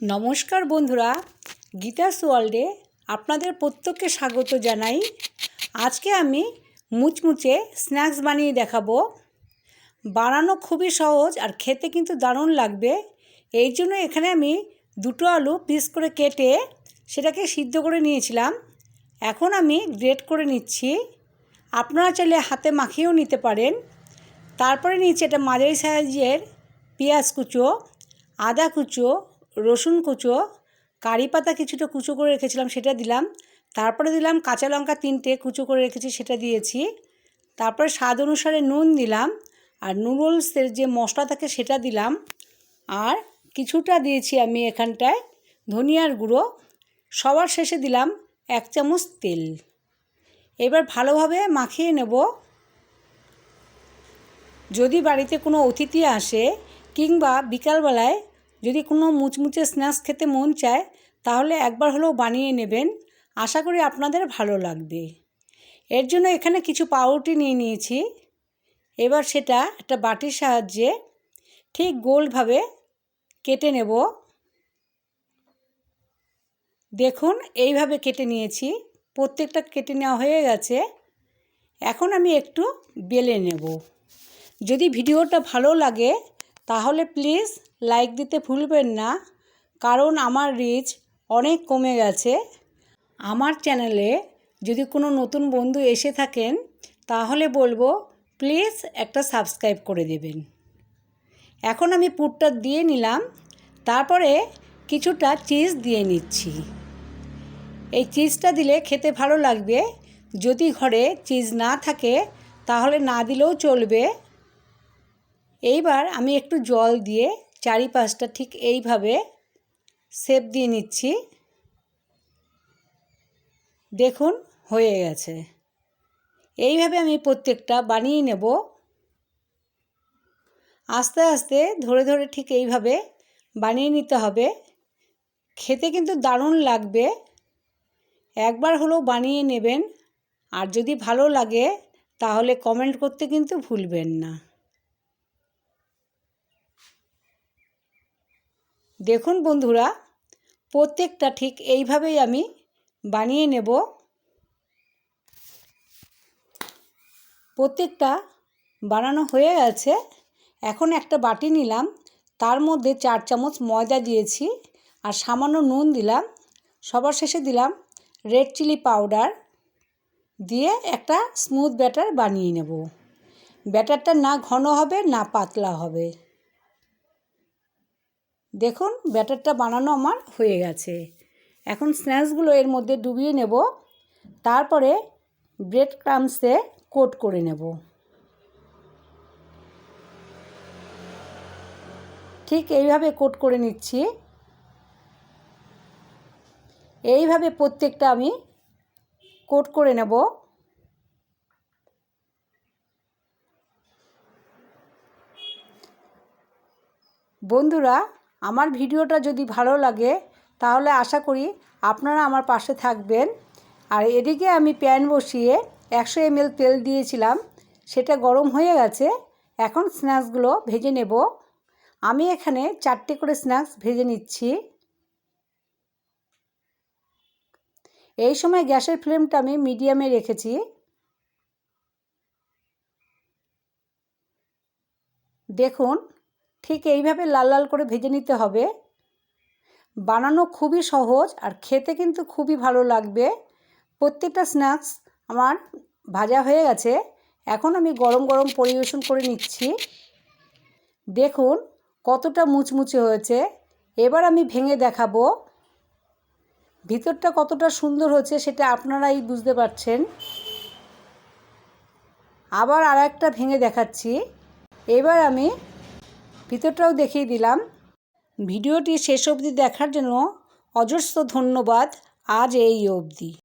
নমস্কার বন্ধুরা গীতাস ওয়ার্ল্ডে আপনাদের প্রত্যেককে স্বাগত জানাই। আজকে আমি মুচমুচে স্ন্যাক্স বানিয়ে দেখাবো। বানানো খুবই সহজ আর খেতে কিন্তু দারুণ লাগবে। এই জন্য এখানে আমি দুটো আলু পিস করে কেটে সেটাকে সিদ্ধ করে নিয়েছিলাম। এখন আমি গ্রেট করে নিচ্ছি। আপনারা চাইলে হাতে মাখিয়েও নিতে পারেন। তারপরে নিচ্ছি এটা মাঝারি সাইজের পেঁয়াজ কুচো, আদা কুচো রসুন কুচো, কারি পাতা কিছুটা কুচো করে রেখেছিলাম, সেটা দিলাম। তারপরে দিলাম কাঁচা লঙ্কা তিনটে কুচো করে রেখেছি, সেটা দিয়েছি। তারপরে স্বাদ অনুসারে নুন দিলাম, আর নুডলসের যে মশলা থাকে সেটা দিলাম। আর কিছুটা দিয়েছি আমি এখানটায় ধনিয়ার গুঁড়ো। সবার শেষে দিলাম এক চামচ তেল। এবার ভালোভাবে মাখিয়ে নেব। যদি বাড়িতে কোনো অতিথি আসে কিংবা বিকালবেলায় যদি কোনো মুচমুচে স্ন্যাক্স খেতে মন চায়, তাহলে একবার হলেও বানিয়ে নেবেন। আশা করি আপনাদের ভালো লাগবে। এর জন্য এখানে কিছু পাউরুটি নিয়ে নিয়েছি। এবার সেটা একটা বাটির সাহায্যে ঠিক গোলভাবে কেটে নেব। দেখুন, এইভাবে কেটে নিয়েছি। প্রত্যেকটা কেটে নেওয়া হয়ে গেছে। এখন আমি একটু বেলে নেব। যদি ভিডিওটা ভালো লাগে তাহলে প্লিজ লাইক দিতে ভুলবেন না, কারণ আমার রিচ অনেক কমে গেছে। আমার চ্যানেলে যদি কোনো নতুন বন্ধু এসে থাকেন, তাহলে বলব প্লিজ একটা সাবস্ক্রাইব করে দেবেন। এখন আমি পুরটা দিয়ে নিলাম, তারপরে কিছুটা চিজ দিয়ে নিচ্ছি। এই চিজটা দিলে খেতে ভালো লাগবে। যদি ঘরে চিজ না থাকে, তাহলে না দিলেও চলবে। এইবার আমি একটু জল দিয়ে চারিপাশটা ঠিক এইভাবে সেপ দিয়ে নিচ্ছি। দেখুন, হয়ে গেছে। এইভাবে আমি প্রত্যেকটা বানিয়ে নেব। আস্তে আস্তে ধরে ধরে ঠিক এইভাবে বানিয়ে নিতে হবে। খেতে কিন্তু দারুণ লাগবে। একবার হলেও বানিয়ে নেবেন। আর যদি ভালো লাগে, তাহলে কমেন্ট করতে কিন্তু ভুলবেন না। দেখুন বন্ধুরা, প্রত্যেকটা ঠিক এইভাবেই আমি বানিয়ে নেব। প্রত্যেকটা বানানো হয়ে গেছে। এখন একটা বাটি নিলাম, তার মধ্যে চার চামচ ময়দা দিয়েছি আর সামান্য নুন দিলাম। সবার শেষে দিলাম রেড চিলি পাউডার দিয়ে একটা স্মুথ ব্যাটার বানিয়ে নেব। ব্যাটারটা না ঘন হবে, না পাতলা হবে। দেখুন, ব্যাটারটা বানানো আমার হয়ে গেছে। এখন স্ন্যাক্সগুলো এর মধ্যে ডুবিয়ে নেব। তারপরে ব্রেড ক্রামসে কোট করে নেব। ঠিক এইভাবে কোট করে নিচ্ছি। এইভাবে প্রত্যেকটা আমি কোট করে নেব। বন্ধুরা আমার ভিডিওটা যদি ভালো লাগে, তাহলে আশা করি আপনারা আমার পাশে থাকবেন। আর এদিকে আমি প্যান বসিয়ে একশো এমএল তেল দিয়েছিলাম, সেটা গরম হয়ে গেছে, এখন স্ন্যাক্সগুলো ভেজে নেব। আমি এখানে চারটে করে স্ন্যাক্স ভেজে নিচ্ছি। এই সময় গ্যাসের ফ্লেমটা আমি মিডিয়ামে রেখেছি। দেখুন ঠিক এইভাবে লাল লাল করে ভেজে নিতে হবে। বানানো খুবই সহজ আর খেতে কিন্তু খুবই ভালো লাগবে। প্রত্যেকটা স্ন্যাক্স আমার ভাজা হয়ে গেছে। এখন আমি গরম গরম পরিবেশন করে নিচ্ছি। দেখুন কতটা মুচমুচে হয়েছে। এবার আমি ভেঙে দেখাবো। ভিতরটা কতটা সুন্দর হয়েছে সেটা আপনারাই বুঝতে পারছেন। আবার আর একটা ভেঙে দেখাচ্ছি। এবার আমি ভিতরটাও দেখিয়ে দিলাম। ভিডিওটি শেষ অবধি দেখার জন্য অজস্র ধন্যবাদ। আজ এই অবধি।